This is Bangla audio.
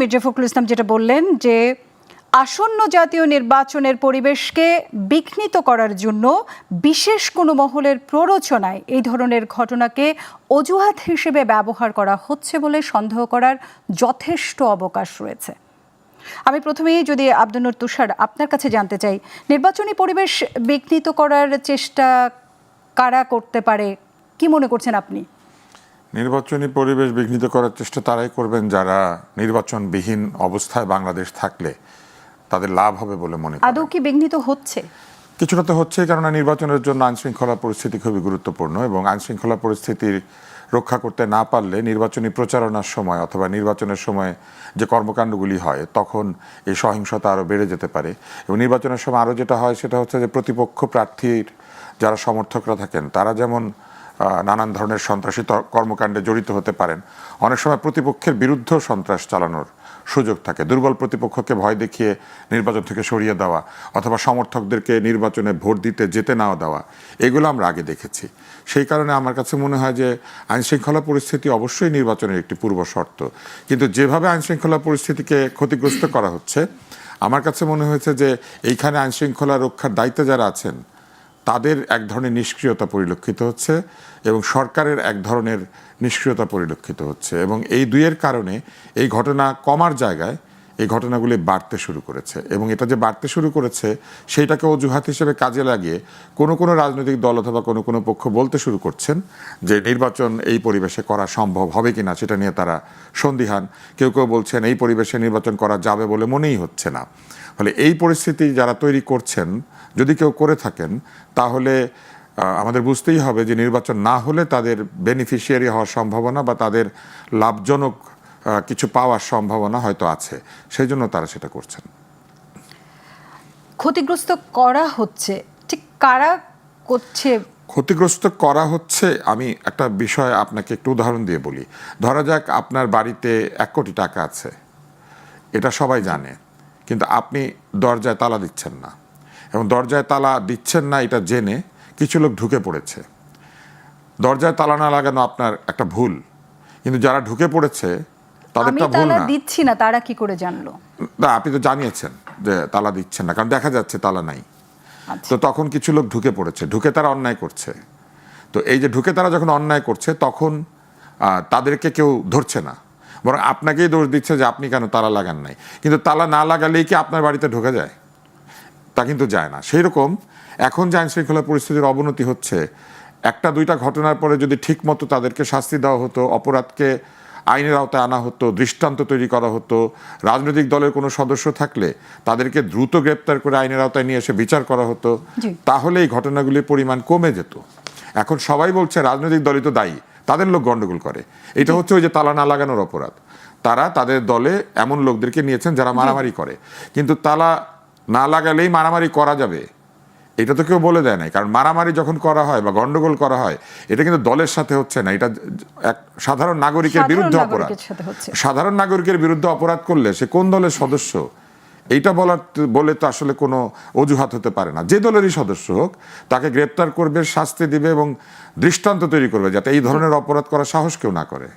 মির্জা ফখরুল ইসলাম যেটা বললেন যে আসন্ন জাতীয় নির্বাচনের পরিবেশকে বিঘ্নিত করার জন্য বিশেষ কোনো মহলের প্ররোচনায় এই ধরনের ঘটনাকে অজুহাত হিসেবে ব্যবহার করা হচ্ছে বলে সন্দেহ করার যথেষ্ট অবকাশ রয়েছে। আমি প্রথমেই যদি আব্দুল তুষার আপনার কাছে জানতে চাই, নির্বাচনী পরিবেশ বিঘ্নিত করার চেষ্টা কারা করতে পারে, কি মনে করছেন আপনি? নির্বাচনী পরিবেশ বিঘ্নিত করার চেষ্টা তারাই করবেন যারা নির্বাচনবিহীন অবস্থায় বাংলাদেশ থাকলে তাদের লাভ হবে বলে মনে করেন। আদৌ কি বিঘ্নিত হচ্ছে? কিছুটা তো হচ্ছে কেননা নির্বাচনের জন্য আইনশৃঙ্খলা পরিস্থিতি খুবই গুরুত্বপূর্ণ এবং আইনশৃঙ্খলা পরিস্থিতির রক্ষা করতে না পারলে নির্বাচনী প্রচারণার সময় অথবা নির্বাচনের সময় যে কর্মকাণ্ডগুলি হয় তখন এই সহিংসতা আরও বেড়ে যেতে পারে। এবং নির্বাচনের সময় আরও যেটা হয় সেটা হচ্ছে যে প্রতিপক্ষ প্রার্থীর যারা সমর্থকরা থাকেন তারা যেমন নানান ধরনের সন্ত্রাসী কর্মকাণ্ডে জড়িত হতে পারেন। অনেক সময় প্রতিপক্ষের বিরুদ্ধেও সন্ত্রাস চালানোর সুযোগ থাকে। দুর্বল প্রতিপক্ষকে ভয় দেখিয়ে নির্বাচন থেকে সরিয়ে দেওয়া অথবা সমর্থকদেরকে নির্বাচনে ভোট দিতে যেতে নাও দেওয়া, এগুলো আমরা আগে দেখেছি। সেই কারণে আমার কাছে মনে হয় যে আইনশৃঙ্খলা পরিস্থিতি অবশ্যই নির্বাচনের একটি পূর্ব শর্ত। কিন্তু যেভাবে আইনশৃঙ্খলা পরিস্থিতিকে ক্ষতিগ্রস্ত করা হচ্ছে, আমার কাছে মনে হয়েছে যে এইখানে আইনশৃঙ্খলা রক্ষার দায়িত্বে যারা আছেন তাদের এক ধরনের নিষ্ক্রিয়তা পরিলক্ষিত হচ্ছে এবং সরকারের এক ধরনের নিষ্ক্রিয়তা পরিলক্ষিত হচ্ছে এবং এই দুইয়ের কারণে এই ঘটনা কমার জায়গায় এই ঘটনাগুলি বাড়তে শুরু করেছে এবং এটা যে বাড়তে শুরু করেছে, সেইটাকে অজুহাত হিসেবে কাজে লাগিয়ে কোনো কোনো রাজনৈতিক দল অথবা কোনো কোনো পক্ষ বলতে শুরু করছেন যে নির্বাচন এই পরিবেশে করা সম্ভব হবে কিনা সেটা নিয়ে তারা সন্দিহান। কেউ কেউ বলছেন এই পরিবেশে নির্বাচন করা যাবে বলে মনেই হচ্ছে না। ফলে এই পরিস্থিতি যারা তৈরি করছেন, যদি কেউ করে থাকেন, তাহলে আমাদের বুঝতেই হবে যে নির্বাচন না হলে তাদের বেনিফিশিয়ারি হওয়ার সম্ভাবনা বা তাদের লাভজনক কিছু পাওয়ার সম্ভাবনা হয়তো আছে। সেই জন্য তারা সেটা করছেন। ক্ষতিগ্রস্ত করা হচ্ছে। ঠিক কারা করছে? ক্ষতিগ্রস্ত করা হচ্ছে আমি একটা বিষয় আপনাকে একটু উদাহরণ দিয়ে বলি। ধরা যাক আপনার বাড়িতে এক কোটি টাকা আছে। এটা সবাই জানে কিন্তু আপনি দরজায় তালা দিচ্ছেন না। এবং দরজায় তালা দিচ্ছেন না এটা জেনে কিছু লোক ঢুকে পড়েছে। দরজায় তালা না লাগানো আপনার একটা ভুল। কিন্তু যারা ঢুকে পড়েছে আমি তাদেরটা ভুল তালা না। দিচ্ছি না তারা কি করে জানলো? না আপনি তো জানিয়েছেন যে তালা দিচ্ছেন না কারণ দেখা যাচ্ছে তালা নাই। আচ্ছা। তো তখন কিছু লোক ঢুকে পড়েছে ঢুকে তারা অন্যায় করছে। তো এই যে ঢুকে তারা যখন অন্যায় করছে তখন আহ, তাদেরকে কেউ ধরছে না। বরং আপনাকেই দোষ দিচ্ছে যে আপনি কেন তালা লাগান নাই। কিন্তু তালা না লাগালেই কি আপনার বাড়িতে ঢোকা যায়? তা কিন্তু যায় না। সেই রকম এখন যে আইন শৃঙ্খলা পরিস্থিতির অবনতি হচ্ছে একটা দুইটা ঘটনার পরে যদি ঠিকমতো তাদেরকে শাস্তি দেওয়া হতো অপরাধকে আইনের আওতায় আনা হতো দৃষ্টান্ত তৈরি করা হতো। রাজনৈতিক দলের কোনো সদস্য থাকলে তাদেরকে দ্রুত গ্রেপ্তার করে আইনের আওতায় নিয়ে এসে বিচার করা হতো। তাহলে এই ঘটনাগুলির পরিমাণ কমে যেত। এখন সবাই বলছে রাজনৈতিক দলই তো দায়ী তাদের লোক গন্ডগোল করে। এটা হচ্ছে ওই যে তালা না লাগানোর অপরাধ। তারা তাদের দলে এমন লোকদেরকে নিয়েছেন যারা মারামারি করে। কিন্তু তালা না লাগালেই মারামারি করা যাবে। এটা তো কেউ বলে দেয় নাই। কারণ মারামারি যখন করা হয় বা গন্ডগোল করা হয় এটা কিন্তু দলের সাথে হচ্ছে না। এটা এক সাধারণ নাগরিকের বিরুদ্ধে অপরাধ। সাধারণ নাগরিকের বিরুদ্ধে অপরাধ করলে সে কোন দলের সদস্য? এইটা বলার বলে তো আসলে কোনো অজুহাত হতে পারে না। যে দলেরই সদস্য হোক তাকে গ্রেপ্তার করবে শাস্তি দিবে এবং দৃষ্টান্ত তৈরি করবে যাতে এই ধরনের অপরাধ করার সাহস কেউ না করে।